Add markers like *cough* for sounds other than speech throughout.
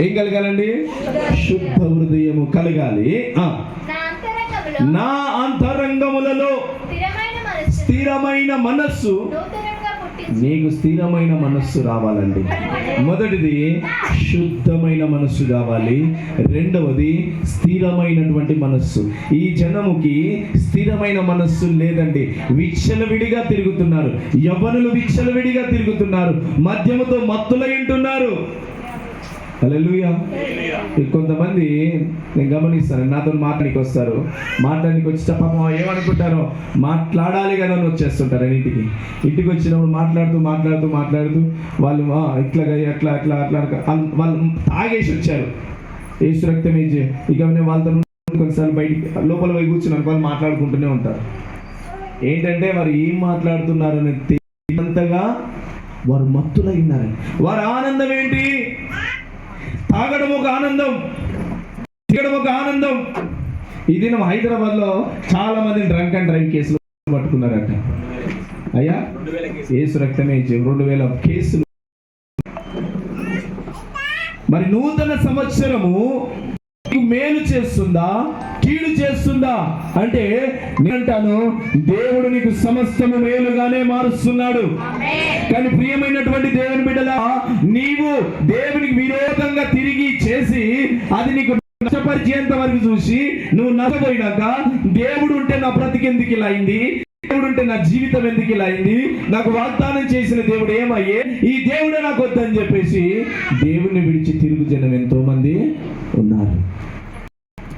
ఏం కలగాలండి? శుద్ధ హృదయము కలగాలి. నా అంతరంగములలో స్థిరమైన మనస్సు నీకు స్థిరమైన మనస్సు రావాలండి. మొదటిది శుద్ధమైన మనస్సు కావాలి రెండవది స్థిరమైనటువంటి మనస్సు. ఈ జనముకి స్థిరమైన మనస్సు లేదండి. విచ్చలవిడిగా తిరుగుతున్నారు. యవ్వనులు విచ్చలవిడిగా తిరుగుతున్నారు. మద్యముతో మత్తులై ఉంటున్నారు. హల్లెలూయా. కొంతమంది నేను గమనిస్తాను నాతో మాట్లాడికి వస్తారు. మాట్లాడికి వచ్చి పాపం ఏమనుకుంటారో మాట్లాడాలి కదా అని వచ్చేస్తుంటారు ఇంటికి. ఇంటికి వచ్చినప్పుడు మాట్లాడుతూ మాట్లాడుతూ మాట్లాడుతూ వాళ్ళు ఇట్లా అట్లా అట్లా అట్లా వాళ్ళు- తాగేసి వచ్చారు. ఏసు రక్తం ఏం ఇక వాళ్ళతో కొన్నిసార్లు బయటికి లోపల పోయి కూర్చున్నాను వాళ్ళు మాట్లాడుకుంటూనే ఉంటారు. ఏంటంటే వారు ఏం మాట్లాడుతున్నారు అని తెలియనంతగా వారు మత్తులైనారని వారి ఆనందం ఏంటి? తాగడం ఒక ఆనందం. తిరగడం ఒక ఆనందం. ఈ దినం హైదరాబాద్లో చాలా మంది డ్రంక్ అండ్ డ్రైవ్ కేసులు పట్టుకున్నారట. అయ్యా ఏసు రక్తమే రెండు వేల కేసులు. మరి నూతన సంవత్సరము మేలు చేస్తుందా? కీడు చేస్తుందా? అంటే నేనంటాను దేవుడు నీకు సమస్తము మేలుగానే మారుస్తున్నాడు. కానీ ప్రియమైనటువంటి దేవుని బిడ్డలా నీవు దేవునికి విరోధంగా తిరిగి చేసి అది నీకు నష్టపరిచేంత వరకు చూసి నువ్వు నష్టపోయినాక దేవుడు ఉంటే నా బ్రతికెందుకు ఇలా అయింది? దేవుడు అంటే నా జీవితం ఎందుకు ఇలా అయింది? నాకు వాగ్దానం చేసిన దేవుడు ఏమయ్యే? ఈ దేవుడే నాకు వద్దని చెప్పేసి దేవుని విడిచి తిరుగు జనం ఎంతో మంది ఉన్నారు.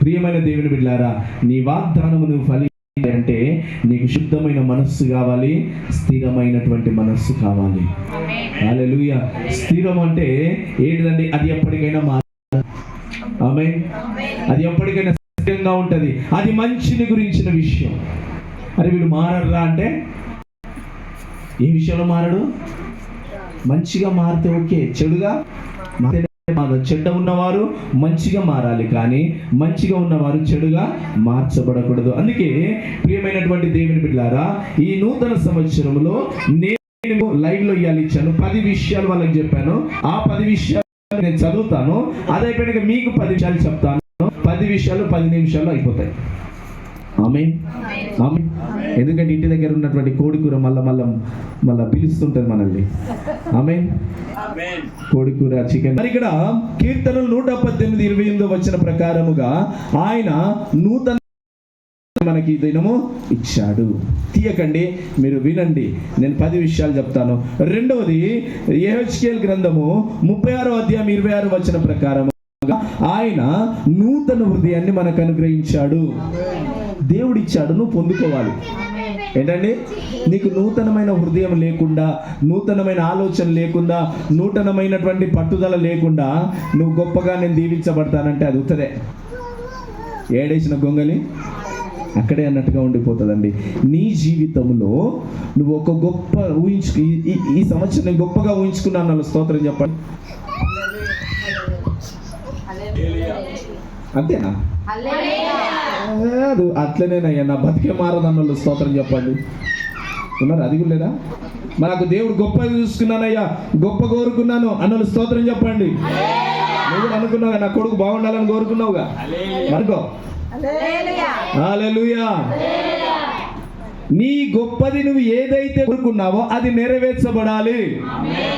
ప్రియమైన దేవుని బిడ్డారా నీ వాగ్దానము నువ్వు ఫలి అంటే నీకు శుద్ధమైన మనస్సు కావాలి స్థిరమైనటువంటి మనస్సు కావాలి. హల్లెలూయా. స్థిరం అంటే ఏంటిదండి? అది ఎప్పటికైనా మార. ఆమె అది ఎప్పటికైనా స్థిరంగా ఉంటది. అది మంచిని గురించిన విషయం. అరే వీడు మారడురా అంటే? ఏ విషయంలో మారడు? మంచిగా మారితే ఓకే చెడుగా? చెడ్డ ఉన్నవారు మంచిగా మారాలి కానీ మంచిగా ఉన్నవారు చెడుగా మార్చబడకూడదు. అందుకే ప్రియమైనటువంటి దేవుని బిడ్డారా ఈ నూతన సంవత్సరంలో నేను లైవ్లో ఇవ్వాలి ఇచ్చాను. పది విషయాలు వాళ్ళకి చెప్పాను. ఆ పది విషయాలు నేను చదువుతాను. అదైపోయినాక మీకు పది విషయాలు చెప్తాను. పది విషయాలు పది నిమిషాలు అయిపోతాయి. ఆమె ఆమె ఎందుకంటే ఇంటి దగ్గర ఉన్నటువంటి కోడికూర మళ్ళా మళ్ళా మళ్ళా పిలుస్తుంటది మనల్ని. ఆమె కోడికూర చికెన్. మరి ఇక్కడ కీర్తనలు నూట పద్దెనిమిది ఇరవై ఎనిమిది వచ్చిన ప్రకారముగా ఆయన నూతన మనకి దినము ఇచ్చాడు. తీయకండి మీరు వినండి. నేను పది విషయాలు చెప్తాను. రెండవది ఏహెచ్కేల్ గ్రంథము ముప్పై ఆరో అధ్యాయం ఇరవై ఆరు వచ్చిన ప్రకారం ఆయన నూతన హృదయాన్ని మనకు అనుగ్రహించాడు. దేవుడు ఇచ్చాడు నువ్వు పొందుకోవాలి. ఏంటండి? నీకు నూతనమైన హృదయం లేకుండా నూతనమైన ఆలోచన లేకుండా నూతనమైనటువంటి పట్టుదల లేకుండా నువ్వు గొప్పగా నేను దీవించబడతానంటే అది ఉత్తదే ఏడేసిన గొంగలి? అక్కడే అన్నట్టుగా ఉండిపోతుందండి. నీ జీవితంలో నువ్వు ఒక గొప్ప ఊహించుకు ఈ- సంవత్సరం నేను గొప్పగా ఊహించుకున్నాను అన్న స్తోత్రం చెప్పండి. అంతేనా? అది అట్లనేనయ్యా నా బతికే మారదన్న స్తోత్రం చెప్పండి. ఉన్నారు అది కూడా లేదా? నాకు దేవుడు గొప్ప చూసుకున్నానయ్యా గొప్ప కోరుకున్నాను అన్నలు స్తోత్రం చెప్పండి. నువ్వు కూడా అనుకున్నావుగా నా కొడుకు బాగుండాలని కోరుకున్నావుగా? మరుకో. హల్లెలూయా. నీ గొప్పది నువ్వు ఏదైతే కోరుకున్నావో అది నెరవేర్చబడాలి.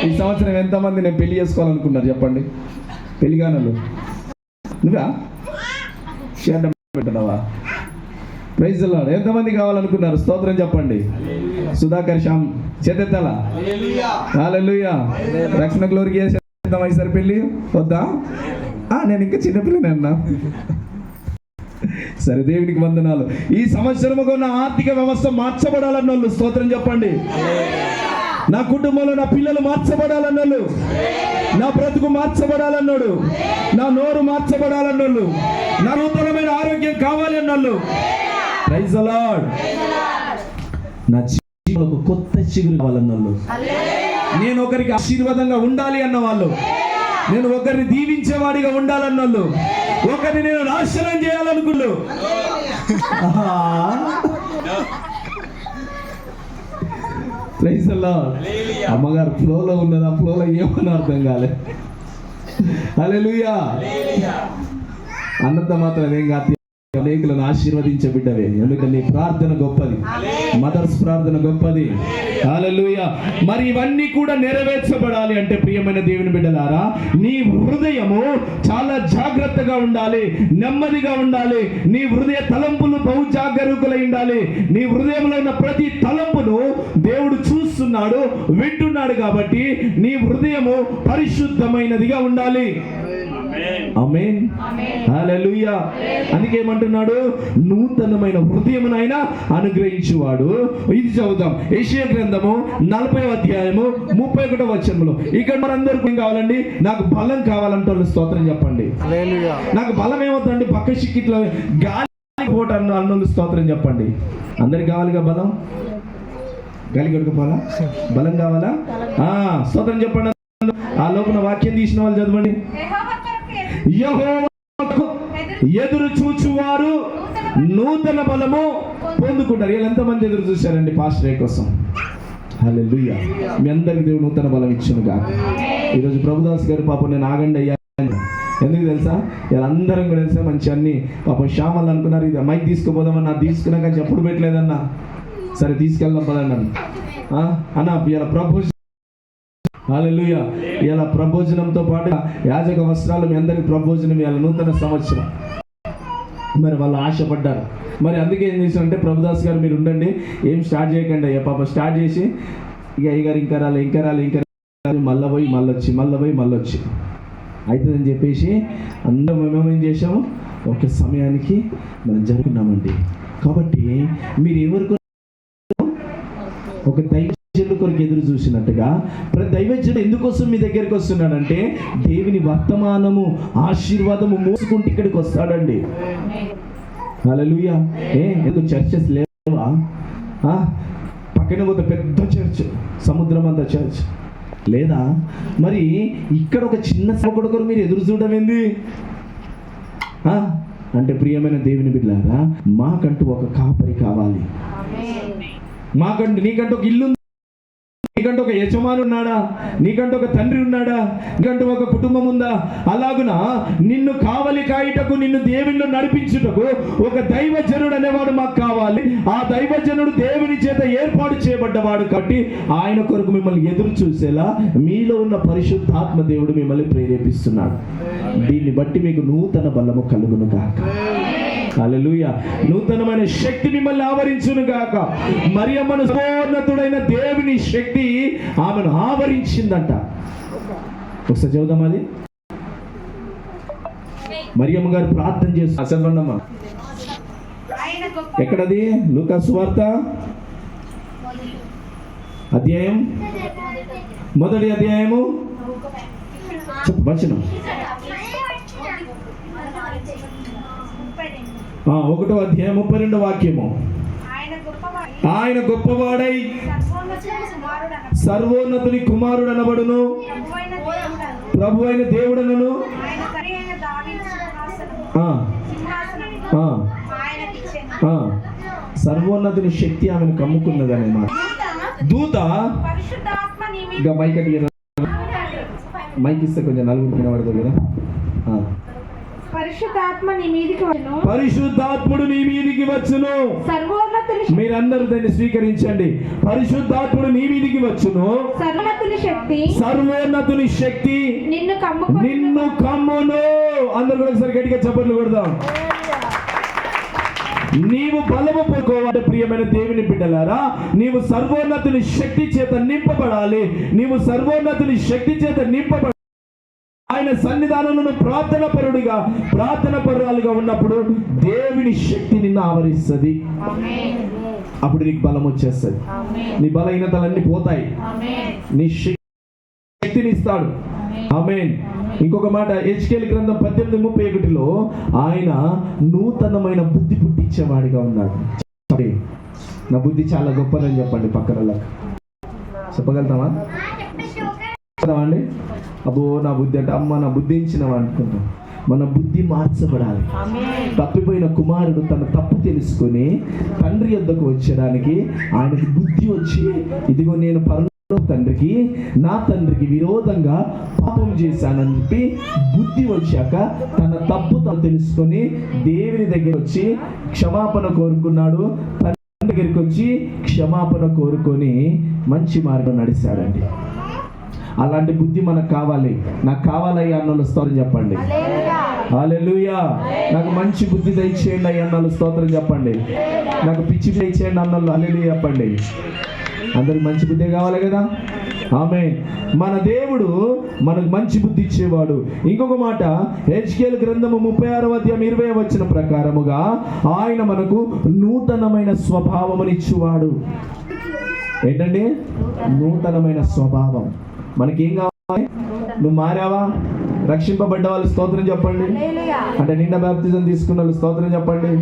ఈ సంవత్సరం ఎంతమంది నేను పెళ్ళి చేసుకోవాలనుకున్నారు చెప్పండి. పెళ్ళిగానలు. నువ్వా? షేర్ పెట్టినావా? ప్రైజ్ ఎంతమంది కావాలనుకున్నారు? స్తోత్రం చెప్పండి. సుధాకర్ శ్యామ్ చేతెత్తాల? రక్షణ గ్లోరికి చేద్దాం ఈసారి పెళ్ళి? వద్దా? నేను ఇంకా చిన్నపిల్లని అన్నా. సరే దేవునికి వందనాలు. ఈ సంవత్సరం ఉన్న ఆర్థిక వ్యవస్థ మార్చబడాలన్న వాళ్ళు స్తోత్రం చెప్పండి. నా కుటుంబంలో నా పిల్లలు మార్చబడాలన్నోళ్ళు నా బ్రతుకు మార్చబడాలన్నాడు. నా నోరు మార్చబడాలన్నోళ్ళు నా నూతనమైన ఆరోగ్యం కావాలి ప్రైజ్ అలాడ్ నా జీవితంలో ఒక కొత్త చిగురు కావాలన్నోళ్ళు నేను ఒకరికి ఆశీర్వాదంగా ఉండాలి అన్న వాళ్ళు నేను ఒకరిని దీవించేవాడిగా ఉండాలన్నోళ్ళు ఒకరిని నేను నాశనం చేయాలనుకున్నాను *laughs* ప్రైజ్ అమ్మగారు ఫ్లోలో ఉన్నది? ఆ ఫ్లోలో ఏమని అర్థం కాలే. హల్లెలూయా అన్నంత మాత్రం ఏం కాదు. అనేకులను ఆశీర్వదించే బిడ్డవే. ఎందుకంటే నీ ప్రార్థన గొప్పది. మదర్స్ ప్రార్థన గొప్పది. మరి ఇవన్నీ కూడా నెరవేర్చబడాలి అంటే ప్రియమైన దేవుని బిడ్డలారా నీ హృదయము చాలా జాగ్రత్తగా ఉండాలి నెమ్మదిగా ఉండాలి. నీ హృదయ తలంపులు బహు జాగరూకులై ఉండాలి. నీ హృదయంలో ఉన్న ప్రతి తలంపును దేవుడు చూస్తున్నాడు వింటున్నాడు కాబట్టి నీ హృదయము పరిశుద్ధమైనదిగా ఉండాలి. ఆమేన్ హల్లెలూయా అందుకే ఏమంటున్నాడు? నూతనమైన హృదయమును ఆయన అనుగ్రహించువాడు. ఇది చదువుదాం. ఏషియా గ్రంథము నలభై అధ్యాయము ముప్పై ఒకటో వచనంలో ఇక్కడ మనందరికీ ఏం కావాలండి? నాకు బలం కావాలంటే వాళ్ళు స్తోత్రం చెప్పండి. నాకు బలం ఏమవుతుందండి? పక్క చిక్కిట్లో గాలి పోట అన్న అన్నోళ్ళు స్తోత్రం చెప్పండి. అందరికి కావాలిగా బలం? గాలి కొడుకుపోవాలా బలం కావాలా? ఆ స్తోత్రం చెప్పండి. ఆ లోపల వాక్యం తీసిన వాళ్ళు చదవండి. యహోవాకు ఎదురు చూచువారు నూతన బలము పొందుకుంటారు. వీళ్ళు ఎంతమంది ఎదురు చూశారండి పాస్టరే కోసం? హల్లెలూయా. మీ అందరికి దేవుడు నూతన బలం ఇచ్చును కాక ఈరోజు ప్రభుదాస్ గారు పాపం నేను ఆగండి అయ్యా. ఎందుకు తెలుసా? వీళ్ళందరం కూడా తెలుసా? మంచి అన్ని పాపం శ్యామలు అనుకున్నారు. ఇది మైక్ తీసుకుపోదామని నాకు తీసుకున్నాక ఎప్పుడు పెట్టలేదన్నా? సరే తీసుకెళ్దాం పదండి ఆ, అన్న ఇలా ప్రభు హాలెలూయ ఇలా ప్రభోజనంతో పాటు యాజక వస్త్రాలు మీ అందరికి ప్రభోజనం ఇవాళ నూతన సంవత్సరం. మరి వాళ్ళు ఆశపడ్డారు. మరి అందుకే ఏం చేశారంటే ప్రభుదాస్ గారు మీరు ఉండండి. ఏం స్టార్ట్ చేయకండి అయ్యా పాప. స్టార్ట్ చేసి ఇక అయ్యగారు ఇంకా రాలే ఇంకా రాలే ఇంకా మళ్ళీ పోయి మళ్ళీ వచ్చి మళ్ళీ పోయి మళ్ళీ వచ్చి. అవుతుందని చెప్పేసి అందరం మేము చేసాము ఒక సమయానికి మనం జరుగుతున్నామండి కాబట్టి మీరు ఎవరికి ఒక దైవజనుడు కొరకు ఎదురు చూసినట్టుగా ప్రతి దైవజనుడు ఎందుకోసం మీ దగ్గరికి వస్తున్నాడంటే దేవుని వర్తమానము ఆశీర్వాదము మోసుకుంటూ ఇక్కడికి వస్తాడండి ఏ ఎందుకు చర్చెస్ లేవా ఆ? పక్కన ఒక పెద్ద చర్చ్ సముద్రం అంత చర్చ్ లేదా మరి ఇక్కడ ఒక చిన్న కొరకు మీరు ఎదురు చూడడం ఏంది ఆ? అంటే ప్రియమైన దేవుని బిడ్డలారా మాకంటూ ఒక కాపరి కావాలి మాకంటూ నీకంటూ ఒక ఇల్లు ఉందా? నీకంటూ ఒక యజమాని ఉన్నాడా? నీకంటూ ఒక తండ్రి ఉన్నాడా? నీకంటూ ఒక కుటుంబం ఉందా? అలాగున? నిన్ను కావలి కాయుటకు నిన్ను దేవుళ్ళు నడిపించుటకు ఒక దైవజనుడు అనేవాడు మాకు కావాలి. ఆ దైవజనుడు దేవుని చేత ఏర్పాటు చేయబడ్డవాడు కాబట్టి ఆయన కొరకు మిమ్మల్ని ఎదురు చూసేలా మీలో ఉన్న పరిశుద్ధాత్మ దేవుడు మిమ్మల్ని ప్రేరేపిస్తున్నాడు. దీన్ని బట్టి మీకు నూతన బలము కలుగును కాక హల్లెలూయ. నూతనమైన శక్తి మిమ్మల్ని ఆవరించును గాక. మరియమ్మను సోన్నతుడైన దేవుని శక్తి ఆమెను ఆవరించిందంట. ఒకసారి చదువుదాం అది? మరియమ్మ గారు ప్రార్థన చేస్తారు చదవండమ్మా ఎక్కడది? లూకా సువార్త? అధ్యాయం? మొదటి అధ్యాయము? వచనం ఆ, ఒకటో అధ్యాయం ముప్పై రెండో వాక్యము. ఆయన గొప్పవాడు సర్వోన్నతుని కుమారుడు అనబడును ప్రభు అయిన దేవుడనను. సర్వోన్నతుని శక్తి ఆమెను కమ్ముకున్నదనే మాట. దూత మైక్ మైక్ ఇస్తే కొంచెం నలుగురు వినబడదు కదా. పరిశుద్ధాత్మ నీ మీదికి వచ్చును. పరిశుద్ధాత్ముడు నీ మీదికి వచ్చును. సర్వోన్నతుని మీరందరూ దాన్ని స్వీకరించండి. పరిశుద్ధాత్ముడు నీ మీదికి వచ్చును. సర్వోన్నతుని శక్తి. సర్వోన్నతుని శక్తి. నిన్ను కమ్ముకొని నిన్ను కమ్మును. అందరు కూడా ఒకసారి గట్టిగా చప్పట్లు కొడదాం. నీవు బలము పొందుకోవాలి ప్రియమైన దేవుని బిడ్డలారా నీవు సర్వోన్నతుని శక్తి చేత నింపబడాలి. నీవు సర్వోన్నతుని శక్తి చేత నింపబడాలి ఆయన సన్నిధానంలో ప్రార్థన పరుడిగా ప్రార్థన పరురాలుగా ఉన్నప్పుడు దేవుని శక్తి నిన్ను ఆవరిస్తుంది. అప్పుడు నీకు బలం వచ్చేస్తుంది. నీ బలహీనతలన్నీ పోతాయి. నీ శక్తిని ఇస్తాడు. ఆమేన్. ఇంకొక మాట హెచ్కేల్ గ్రంథం పద్దెనిమిది ముప్పై ఒకటిలో ఆయన నూతనమైన బుద్ధి పుట్టించేవాడిగా ఉన్నాడు. నా బుద్ధి చాలా గొప్పదని చెప్పండి పక్కన వాళ్ళకి. చెప్పగలుగుతామా అండి అబ్బో నా బుద్ధి అంటే అమ్మ నా బుద్ధి అనుకుంటాం. మన బుద్ధి మార్చబడాలి. తప్పిపోయిన కుమారుడు తన తప్పు తెలుసుకొని తండ్రి యొద్దకు వచ్చడానికి ఆయనకి బుద్ధి వచ్చి ఇదిగో నేను పరలో తండ్రికి నా తండ్రికి విరోధంగా పాపం చేశానని చెప్పి బుద్ధి వచ్చాక తన తప్పు తను తెలుసుకొని దేవుని దగ్గర వచ్చి క్షమాపణ కోరుకున్నాడు. తండ్రి దగ్గరికి వచ్చి క్షమాపణ కోరుకొని మంచి మార్గం నడిచాడండి. అలాంటి బుద్ధి మనకు కావాలి. నాకు కావాలయ్యా అన్నోళ్ళు స్తోత్రం చెప్పండి. హల్లెలూయా. నాకు మంచి బుద్ధి దయచేయండి అయ్యా అన్నోళ్ళు స్తోత్రం చెప్పండి. నాకు పిచ్చి దయచేయండి అన్నోళ్ళు హల్లెలూయా చెప్పండి. అందరికి మంచి బుద్ధి కావాలి కదా? ఆమె మన దేవుడు మనకు మంచి బుద్ధి ఇచ్చేవాడు. ఇంకొక మాట హెచ్కేల్ గ్రంథము ముప్పై ఆరవ అధ్యాయం ఇరవై వచ్చిన ప్రకారముగా ఆయన మనకు నూతనమైన స్వభావమునిచ్చువాడు. ఏంటండి? నూతనమైన స్వభావం. మనకేం కావాలి? నువ్వు మారావా? రక్షింపబడ్డ వాళ్ళు స్తోత్రం చెప్పండి. అంటే నిండా బాప్తిజం తీసుకున్న వాళ్ళు స్తోత్రం చెప్పండి.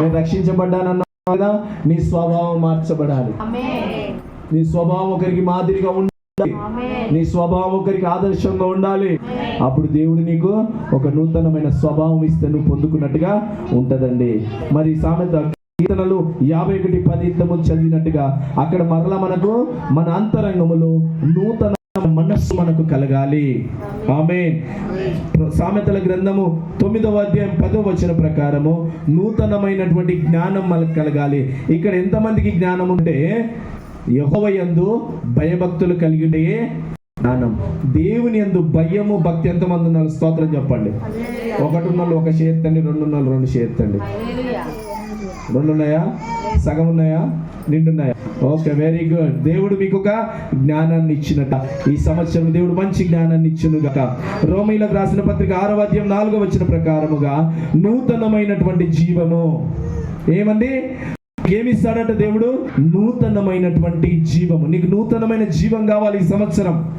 నేను రక్షించబడ్డానన్నా కదా నీ స్వభావం మార్చబడాలి. నీ స్వభావం ఒకరికి మాదిరిగా ఉండాలి. నీ స్వభావం ఒకరికి ఆదర్శంగా ఉండాలి. అప్పుడు దేవుడు నీకు ఒక నూతనమైన స్వభావం ఇస్తే నువ్వు పొందుకున్నట్టుగా ఉంటదండి. మరి సామెత కీర్తనలు యాభై ఒకటి పది చదివినట్టుగా అక్కడ మరలా మనకు మన అంతరంగములో నూతన మనస్సు మనకు కలగాలి. ఆమె సామెతల గ్రంథము తొమ్మిదవ అధ్యాయం పదో వచ్చిన ప్రకారము నూతనమైనటువంటి జ్ఞానం మనకు కలగాలి. ఇక్కడ ఎంతమందికి జ్ఞానం ఉంటే యహోవయందు భయభక్తులు కలిగిటే జ్ఞానం. దేవుని యందు భయము భక్తి ఎంతమంది ఉన్నారు? స్తోత్రం చెప్పండి. ఒకటి ఉన్న ఒక చేత్తండి రెండు ఉన్న రెండు చేత్తండి రెండు ఉన్నాయా సగం ఉన్నాయా నిండున్నాయా? ఓకే వెరీ గుడ్ దేవుడు మీకు ఒక జ్ఞానాన్ని ఇచ్చినట. ఈ సంవత్సరం దేవుడు మంచి జ్ఞానాన్ని ఇచ్చును గక రోమిలకు రాసిన పత్రిక ఆరో అధ్యాయం నాలుగో వచ్చిన ప్రకారముగా నూతనమైనటువంటి జీవము. ఏమండి? ఏమిస్తాడట దేవుడు? నూతనమైనటువంటి జీవము. నీకు నూతనమైన జీవం కావాలి ఈ సంవత్సరం.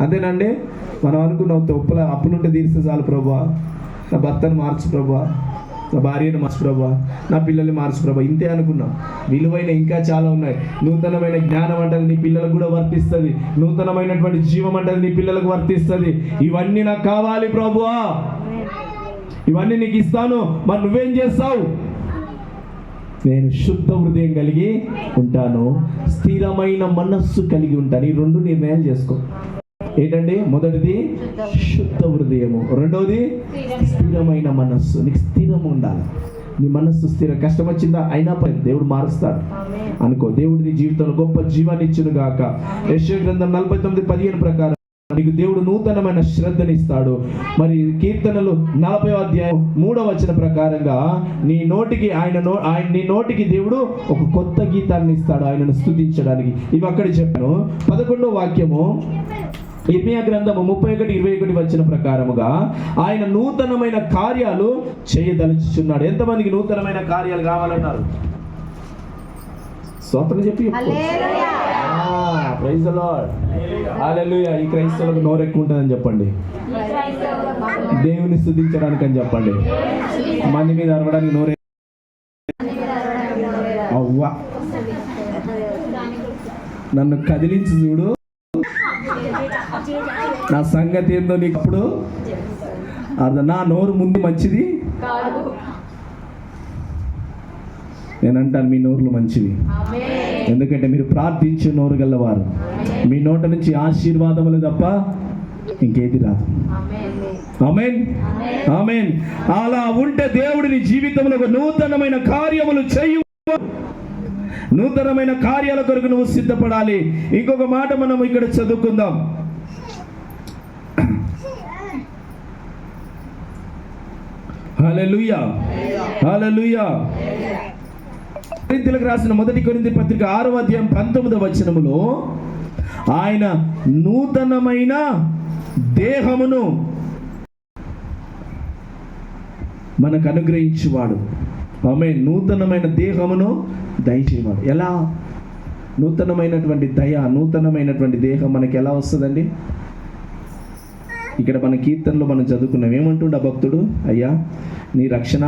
అంతేనండి? మనం అనుకున్నాం ఉప్పుల అప్పులుంటే తీరిస్తే చాలు ప్రభా. నా భర్తను మార్చు ప్రభా. నా భార్యను మార్చు ప్రభా నా పిల్లల్ని మార్చు ప్రభా ఇంతే అనుకున్నాం. విలువైన ఇంకా చాలా ఉన్నాయి. నూతనమైన జ్ఞానం అంటది నీ పిల్లలకు కూడా వర్తిస్తుంది. నూతనమైనటువంటి జీవం అంటది నీ పిల్లలకు వర్తిస్తుంది. ఇవన్నీ నాకు కావాలి ప్రభువా. ఇవన్నీ నీకు ఇస్తాను. మరి నువ్వేం చేస్తావు? నేను శుద్ధ హృదయం కలిగి ఉంటాను. స్థిరమైన మనస్సు కలిగి ఉంటాను. ఈ రెండు నిర్ణయాలు చేసుకో. ఏంటండి? మొదటిది శుద్ధ హృదయము. రెండవది స్థిరమైన మనస్సు నీకు స్థిరం ఉండాలి. నీ మనస్సు స్థిర. కష్టం వచ్చిందా? అయినా పని దేవుడు మారుస్తాడు. అనుకో దేవుడు నీ జీవితంలో గొప్ప జీవాన్ని ఇచ్చును గాక. యశ్వ గ్రంథం నలభై తొమ్మిది పదిహేను ప్రకారం నీకు దేవుడు నూతనమైన శ్రద్ధనిస్తాడు మరి కీర్తనలు నలభై అధ్యాయం మూడవ వచన ప్రకారంగా నీ నోటికి ఆయన నో ఆయన నీ నోటికి దేవుడు ఒక కొత్త గీతాన్ని ఇస్తాడు. ఆయనను స్తుతించడానికి. ఇవి అక్కడ చెప్పాను. పదకొండవ వాక్యము ఇర్మియా గ్రంథము ముప్పై ఒకటి ఇరవై ఒకటి వచ్చిన ప్రకారముగా ఆయన నూతనమైన కార్యాలు చేయదలుచుచున్నాడు. ఎంతమందికి నూతనమైన కార్యాలు కావాలన్నారు? స్తోత్రం చెప్పి. ప్రైజ్ హల్లెలూయా ఈ క్రైస్తవులకు నోరు ఎక్కువ ఉంటుందని చెప్పండి. దేవుని స్థుతించడానికి అని చెప్పండి. మంది మీద అరవడానికి నోరే అవ్వా. నన్ను కదిలించి చూడు. నా సంగతి ఏందో నీకు అప్పుడు అర్థం. నా నోరు ముందు మంచిది? నేను అంటాను మీ నోరులు మంచివి. ఎందుకంటే మీరు ప్రార్థించే నోరు గల్లవారు మీ నోట నుంచి ఆశీర్వాదములు తప్ప ఇంకేది రాదు. ఆమెన్. ఆమెన్. అలా ఉంటే దేవుడిని జీవితంలో ఒక నూతనమైన కార్యములు చేయు నూతనమైన కార్యాల కొరకు నువ్వు సిద్ధపడాలి. ఇంకొక మాట మనం ఇక్కడ చదువుకుందాం. హల్లెలూయా హల్లెలూయా కొరింథీయులకు రాసిన మొదటి కొరింథీ పత్రిక ఆరవ అధ్యాయం పంతొమ్మిదవ వచనములో ఆయన నూతనమైన దేహమును మనకు అనుగ్రహించువాడు. ఆమె నూతనమైన దేహమును దయచేవాడు ఎలా? నూతనమైనటువంటి దయ నూతనమైనటువంటి దేహం మనకి ఎలా వస్తుందండి? ఇక్కడ మన కీర్తనలో మనం చదువుకున్నాం. ఏమంటుండ భక్తుడు? అయ్యా నీ రక్షణ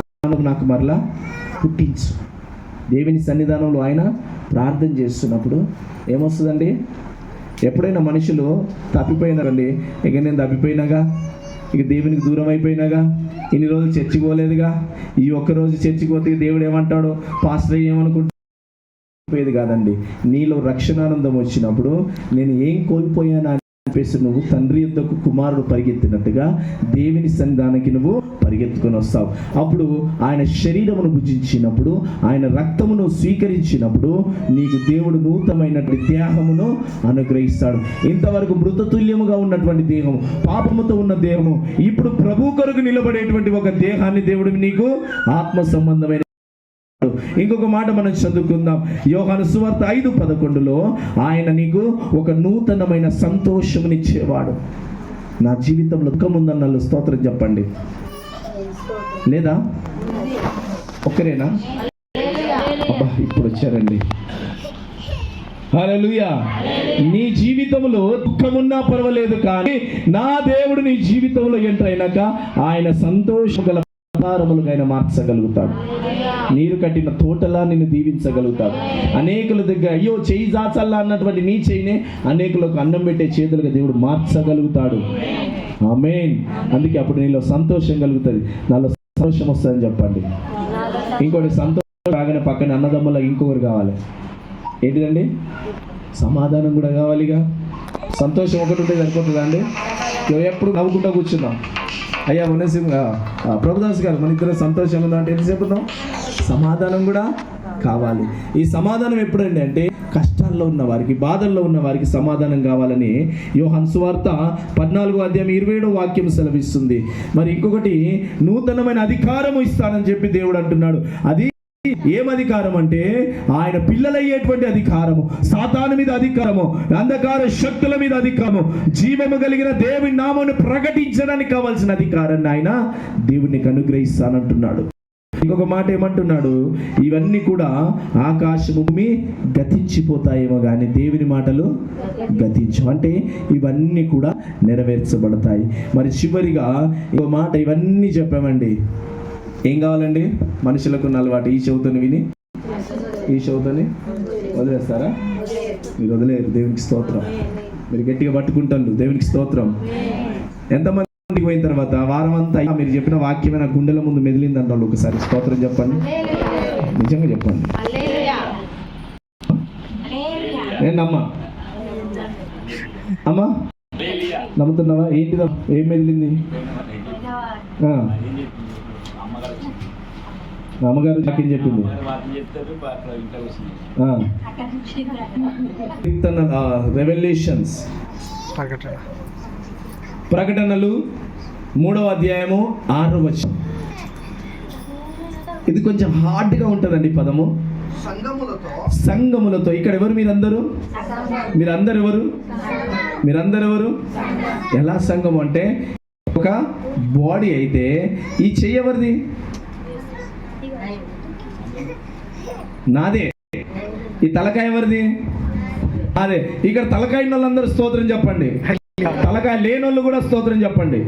నాకు మరలా పుట్టించు. దేవుని సన్నిధానంలో ఆయన ప్రార్థన చేస్తున్నప్పుడు ఏమొస్తుందండి? ఎప్పుడైనా మనుషులు తప్పిపోయినారండి. ఇక నేను తప్పిపోయినాగా? ఇక దేవునికి దూరం అయిపోయినాగా? ఇన్ని రోజులు చర్చికి పోలేదుగా? ఈ ఒక్క రోజు చర్చికి పోతే దేవుడు ఏమంటాడు? పాస్టర్ ఏమనుకుంటా పోయేది కాదండి. నీలో రక్షణానందం వచ్చినప్పుడు నేను ఏం కోల్పోయాను అని చెప్పేసి నువ్వు తండ్రి యొద్దకు కుమారుడు పరిగెత్తినట్టుగా దేవుని సన్నిధానికి నువ్వు పరిగెత్తుకొని వస్తావు. అప్పుడు ఆయన శరీరమును భుజించినప్పుడు ఆయన రక్తమును స్వీకరించినప్పుడు నీకు దేవుడు నూతనమైనటువంటి దేహమును అనుగ్రహిస్తాడు. ఇంతవరకు మృతతుల్యముగా ఉన్నటువంటి దేహం పాపముతో ఉన్న దేహము ఇప్పుడు ప్రభు కొరకు నిలబడేటువంటి ఒక దేహాన్ని దేవుడు నీకు ఆత్మ సంబంధమైన ఇంకొక మాట మనం చదువుకుందాం. యోహాను సువార్త ఐదు పదకొండులో ఆయన నీకు ఒక నూతనమైన సంతోషమునిచ్చేవాడు నా జీవితంలో దుఃఖం ఉందన్న స్తోత్రం చెప్పండి. లేదా? ఒక్కరేనా? అబ్బా ఇప్పుడు వచ్చారండి. హల్లెలూయా. నీ జీవితంలో దుఃఖమున్నా పర్వాలేదు కానీ నా దేవుడు నీ జీవితంలో ఎంటర్ అయినాక ఆయన సంతోషం గల ఆయన మార్చగలుగుతాడు. నీరు కట్టిన తోటలా నిన్ను దీవించగలుగుతాడు అనేకుల దగ్గర అయ్యో చేయి జాచల్లా అన్నటువంటి నీ చేయినే అనేకులకు అన్నం పెట్టే చేతులుగా దేవుడు మార్చగలుగుతాడు. ఆమెన్. అందుకే అప్పుడు నీలో సంతోషం కలుగుతుంది. నాలో సంతోషం వస్తుందని చెప్పండి. ఇంకోటి సంతోషం రాగానే పక్కన అన్నదమ్ముల ఇంకొకరు కావాలి. ఏంటిదండి? సమాధానం కూడా కావాలిగా? సంతోషం ఒకటి ఉంటే సరిపోతుందా అండి? ఎప్పుడు నవ్వుకుంటా కూర్చున్నాం. అయ్యా మనసింగ్ ప్రభుదాస్ గారు మన ఇద్దరు సంతోషంగా ఉందా అంటే ఎంతసేపు ఉన్నాం? సమాధానం కూడా కావాలి. ఈ సమాధానం ఎప్పుడండి అంటే కష్టాల్లో ఉన్న వారికి బాధల్లో ఉన్న వారికి సమాధానం కావాలని యోహన్ సువార్త పద్నాలుగో అధ్యాయం ఇరవై ఏడో వాక్యం సెలవిస్తుంది. మరి ఇంకొకటి నూతనమైన అధికారము ఇస్తానని చెప్పి దేవుడు అంటున్నాడు. అది ఏం అధికారం అంటే ఆయన పిల్లలయ్యేటువంటి అధికారము సాతాను మీద అధికారము అంధకార శక్తుల మీద అధికారము జీవము కలిగిన దేవుని నామను ప్రకటించడానికి కావాల్సిన అధికారాన్ని ఆయన దేవునికి అనుగ్రహిస్తానంటున్నాడు. ఇంకొక మాట ఏమంటున్నాడు? ఇవన్నీ కూడా ఆకాశము భూమి గతించిపోతాయేమో కానీ దేవుని మాటలు గతించు అంటే ఇవన్నీ కూడా నెరవేర్చబడతాయి. మరి చివరిగా ఇంకో మాట ఇవన్నీ చెప్పామండి. ఏం కావాలండి? మనుషులకు ఉన్న అలవాటు ఈ చెవుతోని విని. ఈ చెవుతోని వదిలేస్తారా? మీరు వదిలేరు. దేవునికి స్తోత్రం. మీరు గట్టిగా పట్టుకుంటారు. దేవునికి స్తోత్రం. ఎంతమందికి పోయిన తర్వాత వారం అంతా అయ్యా, మీరు చెప్పిన వాక్యమే నా గుండెల ముందు మెదిలింది అంటారు ఒకసారి. స్తోత్రం చెప్పండి. నిజంగా చెప్పండి. నేను నమ్మ అమ్మా? నమ్ముతున్నావా? ఏంటి ఏం మెదిలింది? అమ్మగారు నాకేం చెప్పింది? రెవల్యూషన్స్ ప్రకటన. ప్రకటనలు. మూడవ అధ్యాయము ఆరో వచనం. ఇది కొంచెం హార్డ్గా ఉంటుందండి పదము. సంగములతో ఇక్కడ ఎవరు మీరందరూ? మీరందరు ఎవరు? మీరందరు ఎవరు? ఎలా సంఘం అంటే ఒక బాడీ అయితే ఈ చెయ్యి ఎవరిది? నాదే. ఈ తలకాయ ఎవరిది? అదే. ఇక్కడ తలకాయ వాళ్ళందరూ స్తోత్రం చెప్పండి. తలకాయ లేని వాళ్ళు కూడా స్తోత్రం చెప్పండి.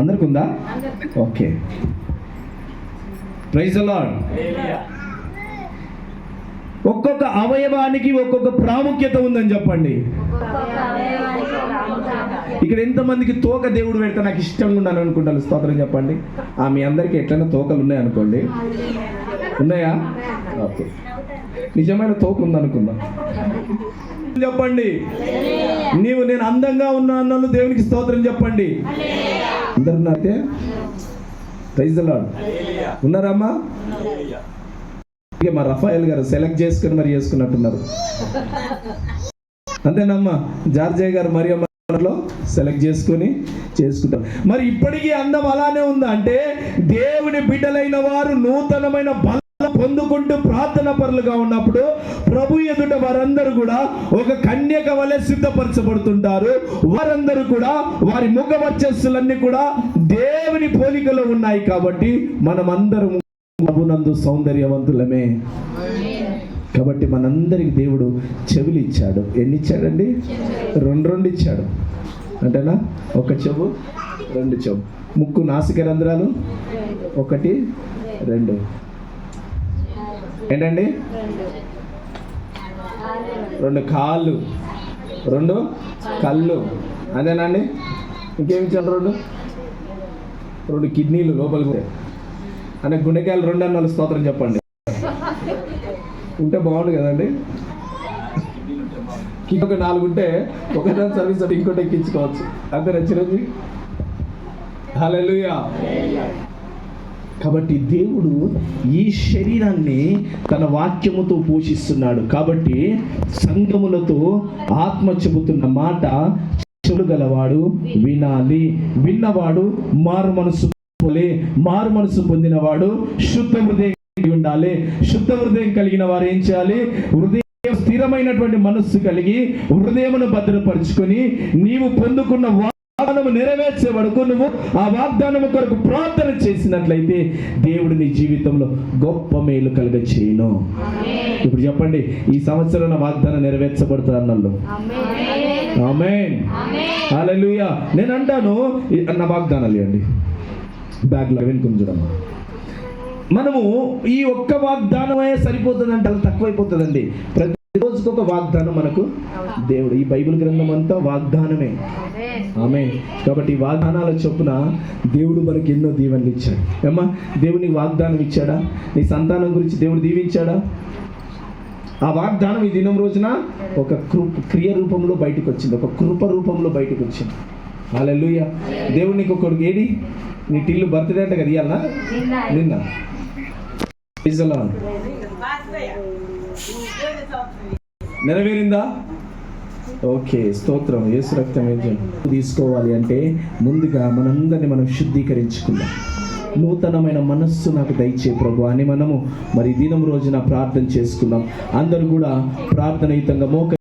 అందరికి ఉందా ఓకే ప్రైజ్ లార్డ్ ఒక్కొక్క అవయవానికి ఒక్కొక్క ప్రాముఖ్యత ఉందని చెప్పండి. ఇక్కడ ఎంతమందికి తోక దేవుడు పెడితే నాకు ఇష్టంగా ఉన్నాను అనుకుంటాను స్తోత్రం చెప్పండి. ఆ మీ అందరికీ ఎట్లైనా తోకలు ఉన్నాయి అనుకోండి. ఉన్నాయా? ఓకే. నిజమైన తోక ఉందనుకుందాం. చెప్పండి. నీవు నేను అందంగా ఉన్నాను దేవునికి స్తోత్రం చెప్పండి. ఉన్నారమ్మా మా రఫాయల్ గారు సెలెక్ట్ చేసుకుని మరి చేసుకున్నట్టున్నారు. అంతేనమ్మా జార్జయ్య గారు మరి సెలెక్ట్ చేసుకుని చేసుకుంటారు. మరి ఇప్పటికీ అందం అలానే ఉందా? అంటే దేవుని బిడ్డలైన వారు నూతనమైన బలం పొందుకుంటూ ప్రార్థన పరులుగా ఉన్నప్పుడు ప్రభు ఎదుట వారందరూ కూడా ఒక కన్యక వలె సిద్ధపరచబడుతుంటారు. వారందరూ కూడా వారి ముఖ వర్చస్సులన్నీ కూడా దేవుని పోలికలో ఉన్నాయి కాబట్టి మనమందరం ప్రభునందు సౌందర్యవంతులమే. కాబట్టి మనందరికి దేవుడు చెవులు ఇచ్చాడు. ఎన్ని ఇచ్చాడండి రెండు రెండు ఇచ్చాడు. అంటేనా ఒక చెవు రెండు చెవు. ముక్కు నాసిక రంధ్రాలు? ఒకటి రెండు. ఏంటండి? రెండు కాళ్ళు. రెండు కళ్ళు. అదేనండి? ఇంకేమి ఇచ్చాను రెండు? రెండు కిడ్నీలు లోపలికి అంటే గుండెకాయలు రెండు అన్న స్తోత్రం చెప్పండి. ఉంటే బాగుండు కదండి? ఇంకొక నాలుగు ఉంటే ఒకదాని సర్వీస్ ఇంకోటి ఎక్కించుకోవచ్చు. అంతేనా చిరంజీవి? హల్లెలూయా. కాబట్టి దేవుడు ఈ శరీరాన్ని తన వాక్యముతో పోషిస్తున్నాడు. కాబట్టి సంఘములతో ఆత్మ చెబుతున్న మాట చెడుగలవాడు గలవాడు వినాలి. విన్నవాడు మారు మనసు పోలే మారు మనసు పొందినవాడు శుద్ధ హృదయం కలిగి ఉండాలి. శుద్ధ హృదయం కలిగిన వారు ఏం చేయాలి? హృదయం స్థిరమైనటువంటి మనస్సు కలిగి హృదయమును భద్రపరుచుకొని నీవు పొందుకున్న వాగ్దానము నెరవేర్చే వరకు నువ్వు ఆ వాగ్దానము కొరకు ప్రార్థన చేసినట్లయితే దేవుడు నీ జీవితంలో గొప్ప మేలు కలుగ చేయను. ఇప్పుడు చెప్పండి ఈ సంవత్సరం నా వాగ్దానం నెరవేర్చబడుతుంది హల్లెలూయా. నేను అంటాను ఈ- నా వాగ్దానాలు ఇవ్వండి. బ్యాగ్లో వెనుకొని చూడమ్మా. మనము ఈ ఒక్క వాగ్దానమే సరిపోతుందంటే అది తక్కువైపోతుందండి. ప్రతి ఒక వాగ్దానం మనకు దేవుడు. ఈ బైబిల్ గ్రంథం అంతా వాగ్దానమే. ఆమె కాబట్టి వాగ్దానాల చొప్పున దేవుడు మనకి ఎన్నో దీవెనలు ఇచ్చాడు. ఏమ్మా దేవుని వాగ్దానం ఇచ్చాడా? నీ సంతానం గురించి దేవుడు దీవించాడా? ఆ వాగ్దానం ఈ దినం రోజున ఒక క్రియ రూపంలో బయటకు వచ్చింది ఒక కృప రూపంలో బయటకు వచ్చింది హల్లెలూయా. దేవుడు నీకు ఒకడు ఏడి? నీ టిల్లు బర్త్డే అంటే కదా ఇయ్యాలనా? నిన్న. నెరవేరిందా? ఓకే స్తోత్రం. యేసు రక్తం ఏం తీసుకోవాలి అంటే ముందుగా మనందరిని మనం శుద్ధీకరించుకుందాం. నూతనమైన మనస్సు నాకు దయచే ప్రభు అని మనము మరి దినం రోజున ప్రార్థన చేసుకుందాం. అందరూ కూడా ప్రార్థనయుతంగా మోక